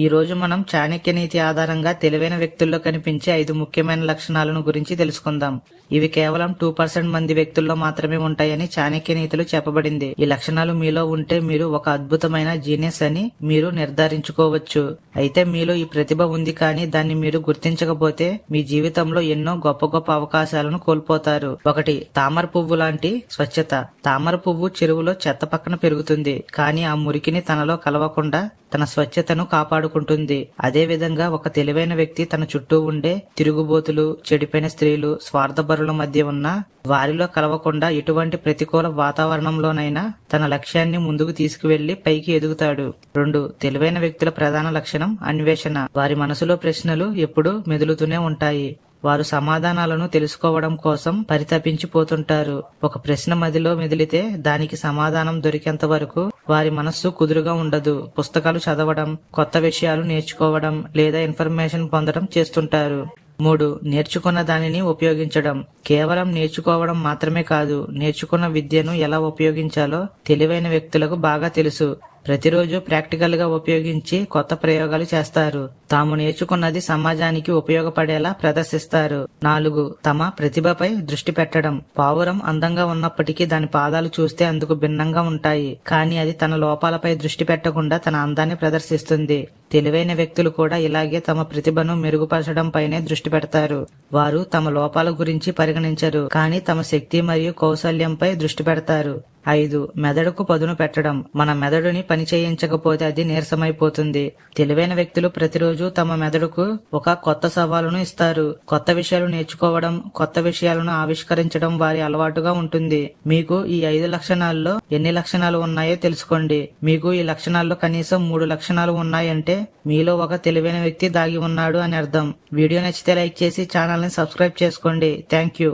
ఈ రోజు మనం చాణక్య నీతి ఆధారంగా తెలివైన వ్యక్తుల్లో కనిపించే ఐదు ముఖ్యమైన లక్షణాలను గురించి తెలుసుకుందాం. ఇవి కేవలం టూ పర్సెంట్ మంది వ్యక్తుల్లో మాత్రమే ఉంటాయని చాణక్య నీతిలో చెప్పబడింది. ఈ లక్షణాలు మీలో ఉంటే మీరు ఒక అద్భుతమైన జీనియస్ అని మీరు నిర్ధారించుకోవచ్చు. అయితే మీలో ఈ ప్రతిభ ఉంది కానీ దాన్ని మీరు గుర్తించకపోతే మీ జీవితంలో ఎన్నో గొప్ప గొప్ప అవకాశాలను కోల్పోతారు. ఒకటి తామర పువ్వు లాంటి స్వచ్ఛత. తామర పువ్వు చెరువులో చెత్త పక్కన పెరుగుతుంది. కానీ ఆ మురికిని తనలో కలవకుండా తన స్వచ్ఛతను కాపాడు కాపాడుకుంటుంది అదే విధంగా ఒక తెలివైన వ్యక్తి తన చుట్టూ ఉండే తిరుగుబోతులు చెడిపోయిన స్త్రీలు స్వార్థపరుల మధ్య ఉన్న వారిలో కలవకుండా ఎటువంటి ప్రతికూల వాతావరణంలోనైనా తన లక్ష్యాన్ని ముందుకు తీసుకువెళ్ళి పైకి ఎదుగుతాడు. రెండు తెలివైన వ్యక్తుల ప్రధాన లక్షణం అన్వేషణ. వారి మనసులో ప్రశ్నలు ఎప్పుడూ మెదులుతూనే ఉంటాయి. వారు సమాధానాలను తెలుసుకోవడం కోసం పరితపించిపోతుంటారు. ఒక ప్రశ్న మదిలో మెదిలితే దానికి సమాధానం దొరికేంత వరకు వారి మనస్సు కుదురుగా ఉండదు. పుస్తకాలు చదవడం కొత్త విషయాలు నేర్చుకోవడం లేదా ఇన్ఫర్మేషన్ పొందడం చేస్తుంటారు. మూడు నేర్చుకున్న దానిని ఉపయోగించడం. కేవలం నేర్చుకోవడం మాత్రమే కాదు నేర్చుకున్న విద్యను ఎలా ఉపయోగించాలో తెలివైన వ్యక్తులకు బాగా తెలుసు. ప్రతిరోజు ప్రాక్టికల్గా ఉపయోగించి కొత్త ప్రయోగాలు చేస్తారు. తాము నేర్చుకున్నది సమాజానికి ఉపయోగపడేలా ప్రదర్శిస్తారు. నాలుగు తమ ప్రతిభపై దృష్టి పెట్టడం. పావురం అందంగా ఉన్నప్పటికీ దాని పాదాలు చూస్తే అందుకు భిన్నంగా ఉంటాయి. కానీ అది తన లోపాలపై దృష్టి పెట్టకుండా తన అందాన్ని ప్రదర్శిస్తుంది. తెలివైన వ్యక్తులు కూడా ఇలాగే తమ ప్రతిభను మెరుగుపరచడం పైనే దృష్టి పెడతారు. వారు తమ లోపాల గురించి పరిగణించరు కానీ తమ శక్తి మరియు కౌశల్యంపై దృష్టి పెడతారు. ఐదు మెదడుకు పదును పెట్టడం. మన మెదడుని పని చేయించకపోతే అది నీరసమైపోతుంది. తెలివైన వ్యక్తులు ప్రతిరోజు తమ మెదడుకు ఒక కొత్త సవాలును ఇస్తారు. కొత్త విషయాలు నేర్చుకోవడం కొత్త విషయాలను ఆవిష్కరించడం వారి అలవాటుగా ఉంటుంది. మీకు ఈ ఐదు లక్షణాల్లో ఎన్ని లక్షణాలు ఉన్నాయో తెలుసుకోండి. మీకు ఈ లక్షణాల్లో కనీసం మూడు లక్షణాలు ఉన్నాయంటే మీలో ఒక తెలివైన వ్యక్తి దాగి ఉన్నాడు అని అర్థం. వీడియో నచ్చితే లైక్ చేసి ఛానల్ని సబ్స్క్రైబ్ చేసుకోండి. Thank you.